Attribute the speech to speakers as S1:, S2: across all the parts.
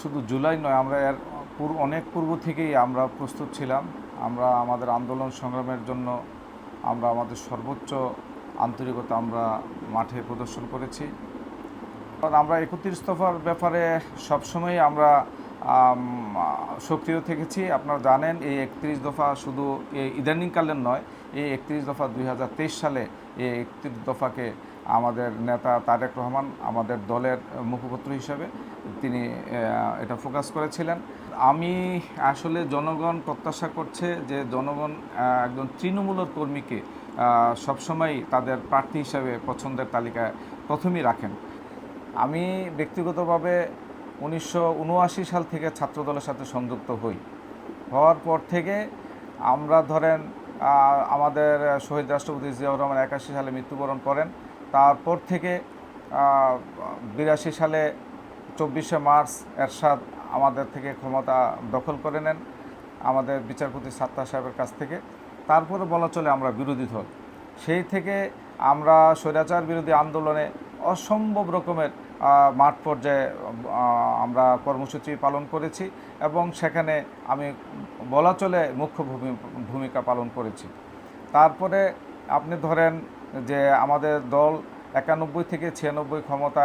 S1: শুধু জুলাই নয়, আমরা এর পূর্ব, অনেক পূর্ব থেকেই আমরা প্রস্তুত ছিলাম। আমরা আমাদের আন্দোলন সংগ্রামের জন্য আমরা আমাদের সর্বোচ্চ আন্তরিকতা আমরা মাঠে প্রদর্শন করেছি। কারণ আমরা একত্রিশ দফার ব্যাপারে সবসময় আমরা সক্রিয় থেকেছি। আপনারা জানেন, এই একত্রিশ দফা শুধু ইদানিংকালের নয়, এই একত্রিশ দফা দুই হাজার তেইশ সালে এই একত্রিশ দফাকে আমাদের নেতা তারেক রহমান আমাদের দলের মুখপাত্র হিসাবে তিনি এটা ফোকাস করেছিলেন। আমি আসলে জনগণ প্রত্যাশা করছে যে জনগণ একজন তৃণমূলের কর্মীকে সবসময় তাদের প্রার্থী হিসাবে পছন্দের তালিকায় প্রথমেই রাখেন। আমি ব্যক্তিগতভাবে উনিশশো উনআশি সাল থেকে ছাত্রদলের সাথে সংযুক্ত হই। হওয়ার পর থেকে আমরা ধরেন আমাদের শহীদ রাষ্ট্রপতি জিয়াউর রহমান একাশি সালে মৃত্যুবরণ করেন। তারপর থেকে বিরাশি সালে চব্বিশে মার্চ এরশাদ আমাদের থেকে ক্ষমতা দখল করে নেন, আমাদের বিচারপতি সাত্তার সাহেবের কাছ থেকে। তারপরে বলা চলে আমরা বিরোধী দল। সেই থেকে আমরা স্বৈরাচার বিরোধী আন্দোলনে অসম্ভব রকমের মাঠ পর্যায়ে আমরা কর্মসূচি পালন করেছি এবং সেখানে আমি বলা চলে মুখ্য ভূমি- ভূমিকা পালন করেছি। তারপরে আপনি ধরেন যে আমাদের দল একানব্বই থেকে ছিয়ানব্বই ক্ষমতা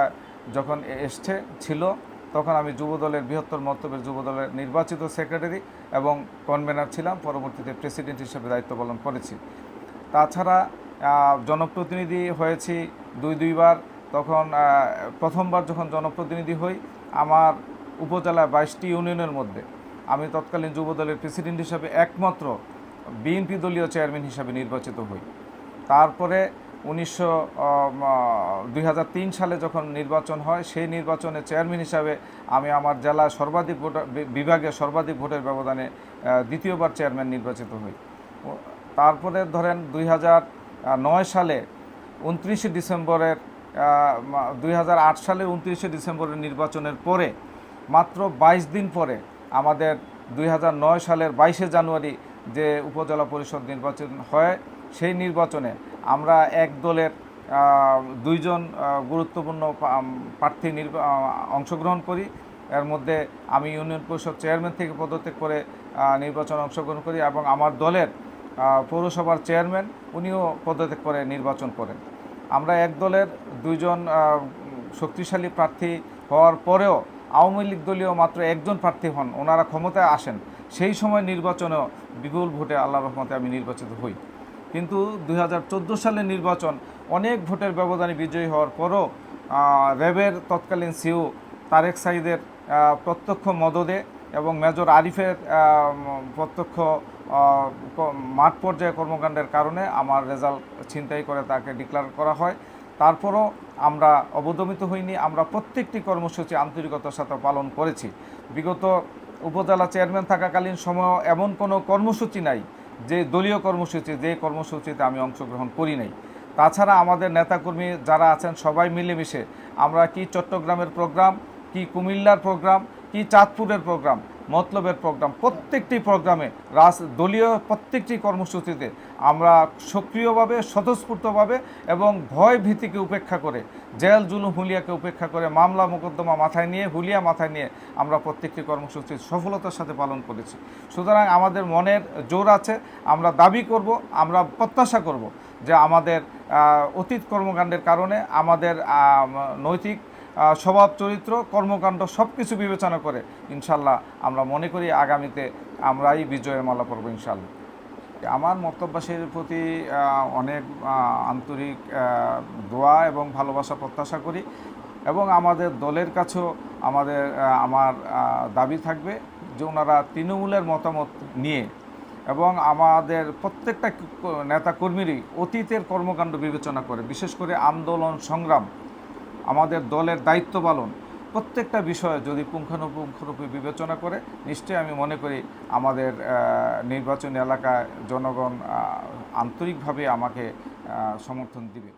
S1: যখন এসছে, ছিল, তখন আমি যুবদলের বৃহত্তর মন্তব্যের যুবদলের নির্বাচিত সেক্রেটারি এবং কনভেনার ছিলাম, পরবর্তীতে প্রেসিডেন্ট হিসেবে দায়িত্ব পালন করেছি। তাছাড়া জনপ্রতিনিধি হয়েছি দুই, দুইবার। তখন প্রথমবার যখন জনপ্রতিনিধি হই, আমার উপজেলা বাইশটি ইউনিয়নের মধ্যে। আমি তৎকালীন যুবদলের প্রেসিডেন্ট হিসাবে একমাত্র বিএনপি দলীয় চেয়ারম্যান হিসাবে নির্বাচিত হই। তারপরে উনিশশো দুই সালে যখন নির্বাচন হয়, সেই নির্বাচনে চেয়ারম্যান হিসাবে আমি আমার জেলায় সর্বাধিক ভোট বিভাগে সর্বাধিক ভোটের ব্যবধানে দ্বিতীয়বার চেয়ারম্যান নির্বাচিত হই। তারপরে ধরেন দুই নয় সালে উনত্রিশে ডিসেম্বরের দুই হাজার আট সালে উনত্রিশে ডিসেম্বরের নির্বাচনের পরে, মাত্র বাইশ দিন পরে আমাদের দুই হাজার নয় সালের বাইশে জানুয়ারি যে উপজেলা পরিষদ নির্বাচন হয়, সেই নির্বাচনে আমরা এক দলের দুইজন গুরুত্বপূর্ণ প্রার্থী অংশগ্রহণ করি। এর মধ্যে আমি ইউনিয়ন পরিষদ চেয়ারম্যান থেকে পদত্যাগ করে নির্বাচনে অংশগ্রহণ করি এবং আমার দলের পৌরসভার চেয়ারম্যান, উনিও পদত্যাগ করে নির্বাচন করেন। আমরা এক দলের দুইজন শক্তিশালী প্রার্থী হওয়ার পরেও আওয়ামী লীগ দলীয় মাত্র একজন প্রার্থী হন, ওনারা ক্ষমতায় আসেন। সেই সময় নির্বাচনেও বিপুল ভোটে আল্লাহ রহমতে আমি নির্বাচিত হই। কিন্তু দু হাজার চোদ্দ সালের নির্বাচন, অনেক ভোটের ব্যবধানে বিজয়ী হওয়ার পরও র্যাবের তৎকালীন সিও তারেক সাইদের প্রত্যক্ষ মদদে এবং মেজর আরিফের প্রত্যক্ষ মাঠ পর্যায়ে কর্মকাণ্ডের কারণে আমার রেজাল্ট ছিনতাই করে তাকে ডিক্লার করা হয়। তারপরও আমরা অবদমিত হইনি, আমরা প্রত্যেকটি কর্মসূচি আন্তরিকতার সাথে পালন করেছি। বিগত উপজেলা চেয়ারম্যান থাকাকালীন সময় এমন কোনো কর্মসূচি নাই যে দলীয় কর্মসূচি, যে কর্মসূচিতে আমি অংশগ্রহণ করি নাই। তাছাড়া আমাদের নেতাকর্মী যারা আছেন সবাই মিলেমিশে আমরা কি চট্টগ্রামের প্রোগ্রাম, কি কুমিল্লার প্রোগ্রাম, কি চাঁদপুরের প্রোগ্রাম মতলবের প্রোগ্রাম। প্রত্যেকটি প্রোগ্রামে রাজ দলীয় প্রত্যেকটি কর্মসূচিতে আমরা সক্রিয়ভাবে, স্বতঃস্ফূর্তভাবে এবং ভয় ভীতিকে উপেক্ষা করে, জেল জুলুম হুলিয়াকে উপেক্ষা করে মামলা মোকদ্দমা মাথায় নিয়ে, হুলিয়া মাথায় নিয়ে আমরা প্রত্যেকটি কর্মসূচি সফলতার সাথে পালন করেছি। সুতরাং আমাদের মনের জোর আছে, আমরা দাবি করব, আমরা প্রত্যাশা করব যে আমাদের অতীত কর্মকাণ্ডের কারণে আমাদের নৈতিক স্বভাব, চরিত্র, কর্মকাণ্ড সব কিছু বিবেচনা করে ইনশাল্লাহ আমরা মনে করি আগামীতে আমরাই বিজয়ের মালা পড়ব ইনশাল্লাহ। আমার মন্তব্যবাসীর প্রতি অনেক আন্তরিক দোয়া এবং ভালোবাসা, প্রত্যাশা করি এবং আমাদের দলের কাছেও আমাদের আমার দাবি থাকবে যে ওনারা তৃণমূলের মতামত নিয়ে এবং আমাদের প্রত্যেকটা নেতাকর্মীরই অতীতের কর্মকাণ্ড বিবেচনা করে, বিশেষ করে আন্দোলন, সংগ্রাম আমাদের দলের দায়িত্ব পালন প্রত্যেকটা বিষয়ে যদি পুঙ্খানুপুঙ্খরূপে বিবেচনা করে, নিশ্চয়ই আমি মনে করি আমাদের নির্বাচনী এলাকায় জনগণ আন্তরিকভাবে আমাকে সমর্থন দিবে।